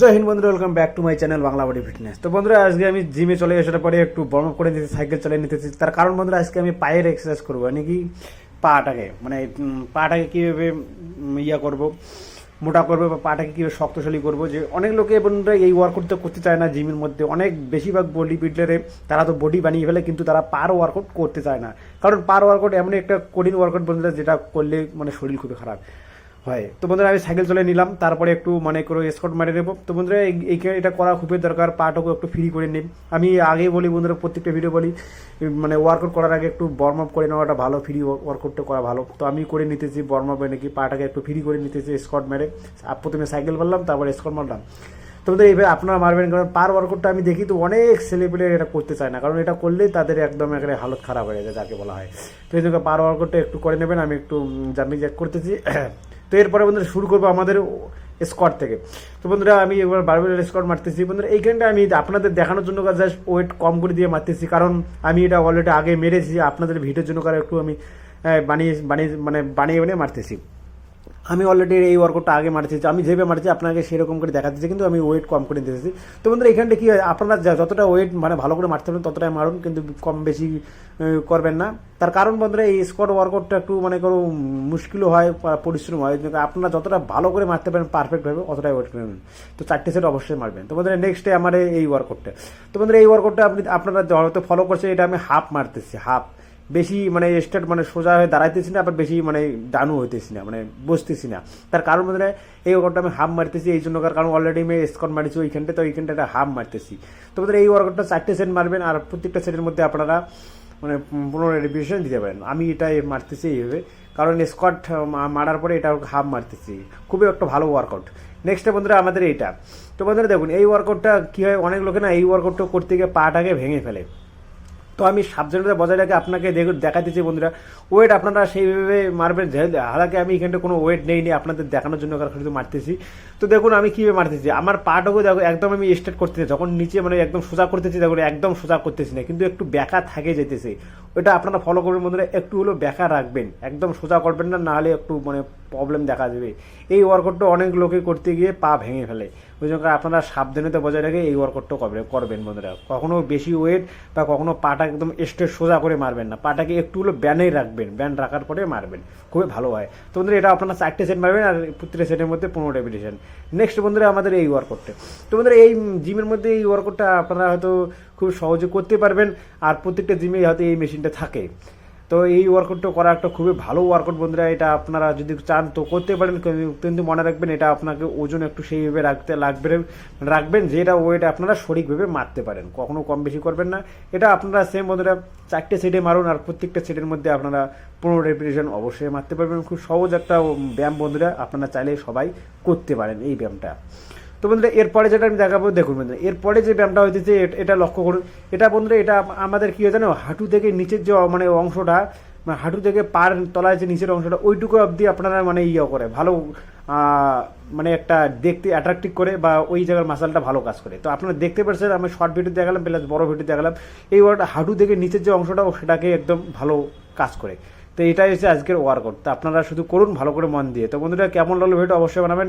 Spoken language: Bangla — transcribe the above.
জয় হিন্দ বন্ধুরা welcome back to my channel Bangla body fitness তো বন্ধুরা, আজকে আমি জিমে চলে আসার পরে একটু বর্ম করে নিতে সাইকেল চালিয়ে নিতেছি। তার কারণ বন্ধুরা, আজকে আমি পায়ের এক্সারসাইজ করব মানে কি পাটাকে মানে পাটাকে কীভাবে ইয়া করব, মোটা করব বা পাটাকে কীভাবে শক্তশালী করব, যে অনেক লোকে বন্ধুরা এই ওয়ার্কআউট তো করতে চায় না জিমের মধ্যে। অনেক বেশিরভাগ বডি বিল্ডারে তারা তো বডি বানিয়ে ফেলে, কিন্তু তারা পার ওয়ার্কআউট করতে চায় না। কারণ পার ওয়ার্কআউট এমন একটা কঠিন ওয়ার্কআউট বন্ধুরা, যেটা করলে মানে শরীর খুবই খারাপ। হয়। তো বন্ধুরা, আমি সাইকেল চলে নিলাম, তারপরে একটু মানে করে স্কট মারে নেব তো বন্ধুরা, এই- এইখানে এটা করা খুবই দরকার পাটাকে একটু ফ্রি করে নিন। আমি আগে বলি বন্ধুরা, প্রত্যেকটা ভিডিও বলি মানে ওয়ার্কআউট করার আগে একটু বর্ম আপ করে নেওয়াটা ভালো ফ্রি ওয়ার্কআউটটা করা ভালো। তো আমি করে নিতেছি বর্ম আপ নাকি পাটাকে একটু ফ্রি করে নিতেছি স্কট মেরে। প্রথমে সাইকেল মারলাম, তারপরে স্কট মারলাম। তো বন্ধুরা এইভাবে আপনারা মারবেন, কারণ পার ওয়ার্কআউটটা আমি দেখি তো অনেক ছেলেপেলে এটা করতে চায় না। কারণ এটা করলেই তাদের একদম একেবারে হালত খারাপ হয়ে যায়, যাকে বলা হয়। তো এই জন্য পার ওয়ার্কআউটটা একটু করে নেবেন, আমি একটু জার্নি জ্যাক করতেছি। তো এরপরে বন্ধুরা শুরু করব আমাদের স্কট থেকে। তো বন্ধুরা আমি এবার বারবার স্কট মারতেছি। বন্ধুরা এইখানটা আমি আপনাদের দেখানোর জন্য জাস্ট ওয়েট কম করে দিয়ে মারতেছি। কারণ আমি এটা অলরেডি আগে মেরেছি, আপনাদের ভিডিওর জন্য কারও একটু আমি বানিয়ে বানিয়ে মানে বানিয়ে বানিয়ে মারতেছি। আমি অলরেডি এই ওয়ার্কআউটটা আগে মারছি, আমি যেভাবে মারছি আপনাকে সেরকম করে দেখা দিচ্ছি কিন্তু আমি ওয়েট কম করে দিতেছি তো বন্ধুরা, এখানটা কি হয়, আপনারা যতটা ওয়েট মানে ভালো করে মারতে পারেন ততটাই মারুন, কিন্তু কম বেশি করবেন না। তার কারণ বন্ধুরা, এই স্কোয়াড ওয়ার্কআউটটা একটু মানে কোনো মুশকিলও হয় পরিশ্রম হয়। আপনারা যতটা ভালো করে মারতে পারেন পারফেক্টভাবে অতটাই ওয়েট করবেন তো চারটে সেট অবশ্যই মারবেন। তো বন্ধুরা নেক্সট ডে আমার এই ওয়ার্কআউটটা তো বন্ধুরা, এই ওয়ার্কআউটটা আপনি আপনারা হয়তো ফলো করছে এটা আমি হাফ মারতেছি হাফ বেশি মানে স্টার্ট মানে সোজা হয়ে দাঁড়াইতেছি না, আবার বেশি মানে ডানু হইতেছি না মানে বসতেছি না। তার কারণ মানে এই ওয়ার্কআউটটা আমি হাফ মারতেছি, এই জন্য কারণ অলরেডি আমি স্কট মারিছি ওইখানটা তো ওইখানটা একটা হাফ মারতেছি। তো এই ওয়ার্কআউটটা চারটে সেট মারবেন, আর প্রত্যেকটা সেটের মধ্যে আপনারা মানে পনেরো রিভিশন দিতে পারেন। আমি এটাই মারতেছি এইভাবে, কারণ স্কট মারার পরে এটা হাফ মারতেছি। খুবই একটা ভালো ওয়ার্কআউট নেক্সট বন্ধুরা, আমাদের এইটা। তো বন্ধুরা দেখুন, এই ওয়ার্কআউটটা কী হয়? অনেক লোকে না এই ওয়ার্কআউটটা করতে গিয়ে পাটাকে ভেঙে ফেলে। তো আমি সাবজেক্টটা বজায় রেখে আপনাকে দেখাতেছি বন্ধুরা। ওয়েট আপনারা সেইভাবে মারবেন হালাকি আমি এখানটা কোনো ওয়েট নেই আপনাদের দেখানোর জন্য কারণ শুধু মারতেছি। তো দেখুন, আমি কীভাবে মারতেছি, আমার পাটাকে দেখো, একদম আমি স্টার্ট করতেছি, যখন নিচে মানে একদম সোজা করতেছি, দেখুন, একদম সোজা করতেছি না, কিন্তু একটু ব্যাকা থাকে যেতেছে। ওটা আপনারা ফলো করবেন বন্ধুরা, একটু হলেও ব্যাকা রাখবেন। একদম সোজা করবেন না, নাহলে একটু মানে প্রবলেম দেখা যাবে এই ওয়ার্কআউটটা অনেক লোকে করতে গিয়ে পা ভেঙে ফেলে। ওই জন্য আপনারা সাবধানতা বজায় রেখে এই ওয়ার্কআউটটা করবেন করবেন বন্ধুরা। কখনো বেশি ওয়েট বা কখনো পাটা একদম স্ট্রেট সোজা করে মারবেন না। পাটাকে একটু হলো ব্যানেই রাখবেন। ব্যান রাখার পরে মারবেন। খুবই ভালো হয়। তো বন্ধুরা, এটা আপনারা চারটে সেট মারবেন আর প্রত্যেকটা সেটের মধ্যে পনেরো রেপিটেশন নেক্সট বন্ধুরা, আমাদের এই ওয়ার্কআউটটা তো বন্ধুরা, এই জিমের মধ্যে এই ওয়ার্কআউটটা আপনারা হয়তো খুব সহজে করতে পারবেন। আর প্রত্যেকটা জিমে হয়তো এই মেশিনটা থাকে। তো এই ওয়ার্কআউটটা করা একটা খুবই ভালো ওয়ার্কআউট বন্ধুরা, এটা আপনারা যদি চান তো করতে পারেন। কিন্তু- মনে রাখবেন এটা আপনাকে ওজন একটু সেইভাবে রাখতে লাগবে, রাখবেন যেটা ওয়েট আপনারা সঠিকভাবে মারতে পারেন। কখনো কম বেশি করবেন না। এটা আপনারা সেম বন্ধুরা, চারটে সেটে মারুন আর প্রত্যেকটা সেটের মধ্যে আপনারা পনেরো রেপিটেশন অবশ্যই মারতে পারবেন। খুব সহজ একটা ব্যায়াম বন্ধুরা, আপনারা চাইলে সবাই করতে পারেন এই ব্যায়ামটা। তো বন্ধুরা, এরপরে যেটা আমি দেখাবো, দেখুন বন্ধুরা, এরপরে যে ব্যায়ামটা এ- এটা লক্ষ্য করুন। এটা বন্ধুরা, এটা আমাদের কি হয় জানো, হাঁটু থেকে নিচের যে মানে অংশটা মানে হাঁটু থেকে পার তলায় যে নিচের অংশটা, ওইটুকু অবধি আপনারা মানে ইয়ে করে, ভালো মানে একটা দেখতে অ্যাট্রাকটিভ করে বা ওই জায়গার মাসালটা ভালো কাজ করে। তো আপনারা দেখতে পাচ্ছেন, আমি শর্ট ভিডিও দেখালাম প্লাস বড় ভিডিও দেখালাম, এই ওয়ার্ড হাঁটু থেকে নিচের যে অংশটা সেটাকে একদম ভালো কাজ করে। তো এটাই হচ্ছে আজকের ওয়ার্কআউট তো আপনারা শুধু করুন, ভালো করে মন দিয়ে। তো বন্ধুরা, কেমন লাগল ভিডিও অবশ্যই বানাবেন